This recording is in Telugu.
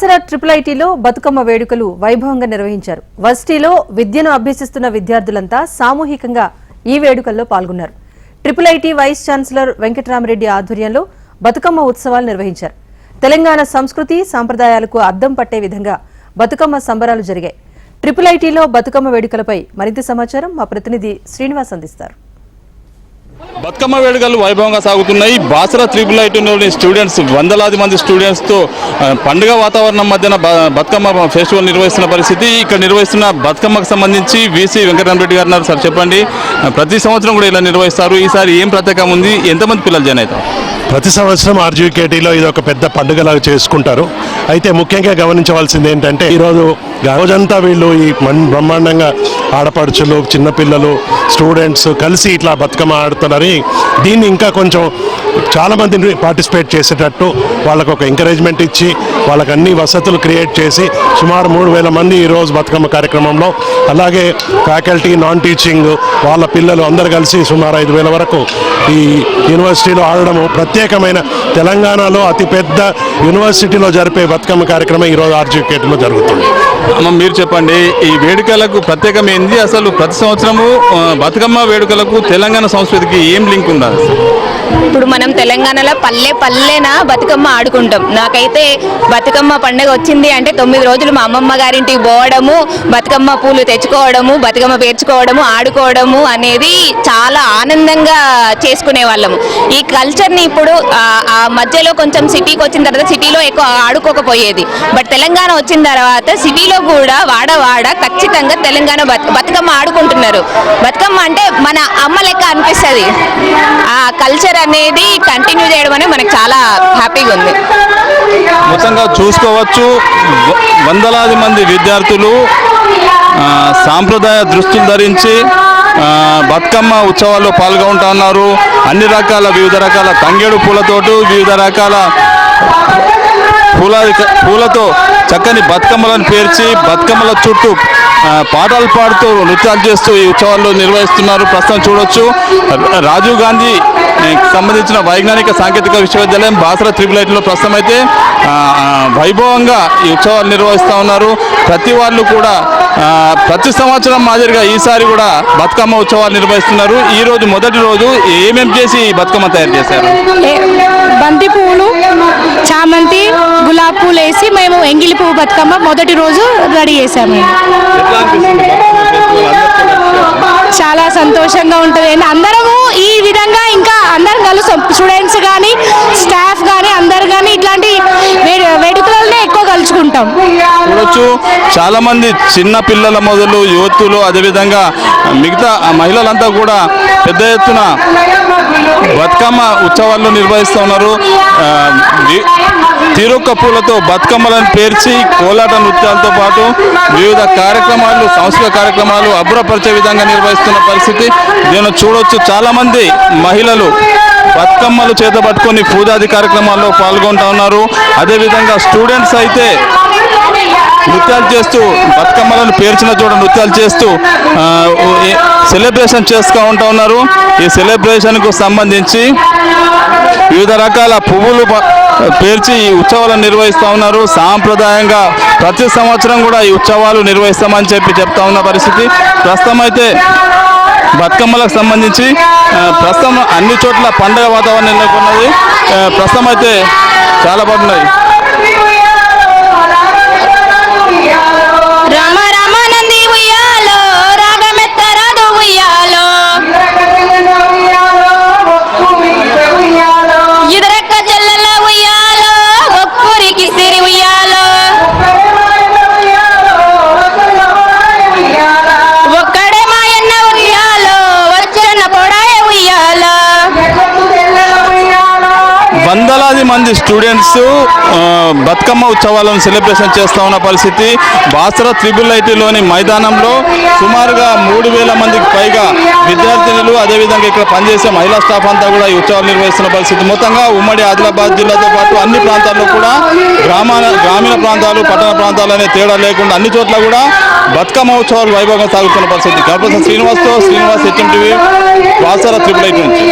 దసరా ట్రిపుల్ ఐటీలో బతుకమ్మ వేడుకలు వైభవంగా నిర్వహించారు. వర్సిటీలో విద్యను అభ్యసిస్తున్న విద్యార్థులంతా సామూహికంగా ఈ వేడుకల్లో పాల్గొన్నారు. Triple IT vice chancellor Venkatarama Reddy ఆధ్వర్యంలో బతుకమ్మ ఉత్సవాలు నిర్వహించారు. తెలంగాణ సంస్కృతి సాంప్రదాయాలకు అద్దం పట్టే విధంగా బతుకమ్మ సంబరాలు జరిగాయి. ట్రిపుల్ ఐటీలో బతుకమ్మ వేడుకలపై మరింత సమాచారం మా ప్రతినిధి శ్రీనివాస్ అందిస్తారు. బతుకమ్మ వేడుకలు వైభవంగా సాగుతున్నాయి. బాసరా త్రిబుల్ ఐటీలోని స్టూడెంట్స్ వందలాది మంది స్టూడెంట్స్తో పండుగ వాతావరణం మధ్యన బతుకమ్మ ఫెస్టివల్ నిర్వహిస్తున్న పరిస్థితి. ఇక్కడ నిర్వహిస్తున్న బతుకమ్మకు సంబంధించి వీసీ వెంకటరామరెడ్డి గారు సార్ చెప్పండి. ప్రతి సంవత్సరం కూడా ఇలా నిర్వహిస్తారు. ఈసారి ఏం ప్రత్యేకం ఉంది? ఎంతమంది పిల్లలు జాయిన్ అవుతారు? ప్రతి సంవత్సరం ఆర్జీకేటీలో ఇది ఒక పెద్ద పండుగలాగా చేసుకుంటారు. అయితే ముఖ్యంగా గమనించవలసింది ఏంటంటే ఈరోజు రోజంతా వీళ్ళు ఈ మన్ బ్రహ్మాండంగా ఆడపడుచులు చిన్నపిల్లలు స్టూడెంట్స్ కలిసి ఇట్లా బతుకమ్మ ఆడుతున్నారని దీన్ని ఇంకా కొంచెం చాలా మందిని పార్టిసిపేట్ చేసేటట్టు వాళ్ళకు ఒక ఎంకరేజ్మెంట్ ఇచ్చి వాళ్ళకి అన్ని వసతులు క్రియేట్ చేసి సుమారు మూడు వేల మంది ఈరోజు బతుకమ్మ కార్యక్రమంలో. అలాగే ఫ్యాకల్టీ నాన్ టీచింగ్ వాళ్ళ పిల్లలు అందరు కలిసి సుమారు ఐదు వేల వరకు ఈ యూనివర్సిటీలో ఆడడము ప్రత్యేకమైన తెలంగాణలో అతిపెద్ద యూనివర్సిటీలో జరిపే బతుకమ్మ కార్యక్రమం ఈరోజు ఆర్జికేట్లో జరుగుతుంది. అమ్మ మీరు చెప్పండి ఈ వేడుకలకు ప్రత్యేకం ఏంది అసలు ప్రతి సంవత్సరము బతుకమ్మ వేడుకలకు తెలంగాణ సంస్కృతికి ఏం లింక్ ఉండాలి ఇప్పుడు మనం తెలంగాణలో పల్లె పల్లెన బతుకమ్మ ఆడుకుంటాం. నాకైతే బతుకమ్మ పండుగ వచ్చింది అంటే తొమ్మిది రోజులు మా అమ్మమ్మ గారింటికి పోవడము బతుకమ్మ పూలు తెచ్చుకోవడము బతుకమ్మ పేర్చుకోవడము ఆడుకోవడము అనేది చాలా ఆనందంగా చేసుకునే వాళ్ళము. ఈ కల్చర్ని ఇప్పుడు ఆ, మధ్యలో కొంచెం సిటీకి వచ్చిన తర్వాత సిటీలో ఎక్కువ ఆడుకోకపోయేది. బట్ తెలంగాణ వచ్చిన తర్వాత సిటీలో కూడా వాడ వాడ ఖచ్చితంగా తెలంగాణ బతుకమ్మ ఆడుకుంటున్నారు. బతుకమ్మ అంటే మన అమ్మ లెక్క అనిపిస్తుంది. ఆ కల్చర్ అనేది కంటిన్యూ చేయడం అనేది మనకు చాలా హ్యాపీగా ఉంది. మొత్తంగా చూసుకోవచ్చు. వందలాది మంది విద్యార్థులు సాంప్రదాయ దుస్తులు ధరించి బతుకమ్మ ఉత్సవాల్లో పాల్గొంటున్నారు అన్ని రకాల వివిధ రకాల తంగేడు పూలతోటు వివిధ రకాల పూల పూలతో చక్కని బతుకమ్మలను పేర్చి బతుకమ్మల చుట్టూ పాటలు పాడుతూ నృత్యాలు చేస్తూ ఈ ఉత్సవాల్లో నిర్వహిస్తున్నారు. ప్రస్తుతం చూడొచ్చు. రాజీవ్ గాంధీ సంబంధించిన వైజ్ఞానిక సాంకేతిక విశ్వవిద్యాలయం బాసరా త్రిబుల్ ఐటీలో ప్రస్తుతం అయితే వైభవంగా ఈ ఉత్సవాలు నిర్వహిస్తూ ఉన్నారు. ప్రతి వాళ్ళు కూడా ప్రతి సంవత్సరం మాదిరిగా ఈసారి కూడా బతుకమ్మ ఉత్సవాలు నిర్వహిస్తున్నారు. ఈ రోజు మొదటి రోజు ఏమేం చేసి బతుకమ్మ తయారు చేశారు? బంతి పువ్వులు చామంతి గులాబీ పూలు వేసి మేము ఎంగిలి పువ్వు బతుకమ్మ మొదటి రోజు రెడీ చేసాము చాలా సంతోషంగా ఉంటుంది. అండ్ అందరము ఈ విధంగా ఇంకా అందరం కలిసి స్టూడెంట్స్ కానీ స్టాఫ్ కానీ అందరు కానీ ఇట్లాంటి వేడుకలనే ఎక్కువ కలుసుకుంటాం. చూడొచ్చు. చాలా మంది చిన్న పిల్లల మొదలు యువతులు అదేవిధంగా మిగతా మహిళలంతా కూడా పెద్ద ఎత్తున బతుకమ్మ ఉత్సవాల్లో నిర్వహిస్తూ ఉన్నారు. తీరొక్క పూలతో బతుకమ్మలను పేర్చి కోలాట నృత్యాలతో పాటు వివిధ కార్యక్రమాలు సాంస్కృతిక కార్యక్రమాలు అభ్రపరిచే విధంగా నిర్వహిస్తున్న పరిస్థితి నేను చూడొచ్చు. చాలా మంది మహిళలు బతుకమ్మలు చేత పట్టుకొని పూజాది కార్యక్రమాల్లో పాల్గొంటా ఉన్నారు. అదేవిధంగా స్టూడెంట్స్ అయితే నృత్యాలు చేస్తూ బతుకమ్మలను పేర్చిన చోట నృత్యాలు చేస్తూ సెలబ్రేషన్ చేస్తూ ఉంటా ఉన్నారు. ఈ సెలబ్రేషన్కు సంబంధించి వివిధ రకాల పువ్వులు ప- పేర్చి ఈ ఉత్సవాలను నిర్వహిస్తూ ఉన్నారు. సాంప్రదాయంగా ప్రతి సంవత్సరం కూడా ఈ ఉత్సవాలు నిర్వహిస్తామని చెప్పి చెప్తా ఉన్న పరిస్థితి. ప్రస్తుతం అయితే బతుకమ్మలకు సంబంధించి ప్రస్తుతం అన్ని చోట్ల పండగ వాతావరణం నెలకొన్నది. ప్రస్తుతం అయితే చాలా బాగున్నాయి. మంది స్టూడెంట్స్ బతుకమ్మ ఉత్సవాలను సెలబ్రేషన్ చేస్తూ ఉన్న పరిస్థితి. బాసర త్రిబుల్ ఐటీలోని మైదానంలో సుమారుగా మూడు వేల మందికి పైగా విద్యార్థినులు అదేవిధంగా ఇక్కడ పనిచేసే మహిళా స్టాఫ్ అంతా కూడా ఈ ఉత్సవాలు నిర్వహిస్తున్న పరిస్థితి. మొత్తంగా ఉమ్మడి ఆదిలాబాద్ జిల్లాతో పాటు అన్ని ప్రాంతాల్లో కూడా గ్రామాల గ్రామీణ ప్రాంతాలు పట్టణ ప్రాంతాలు అనే తేడా లేకుండా అన్ని చోట్ల కూడా బతుకమ్మ ఉత్సవాలు వైభవంగా సాగుతున్న పరిస్థితి. Ganapathi శ్రీనివాస్తో Srinivas HM TV Basara triple IT నుంచి.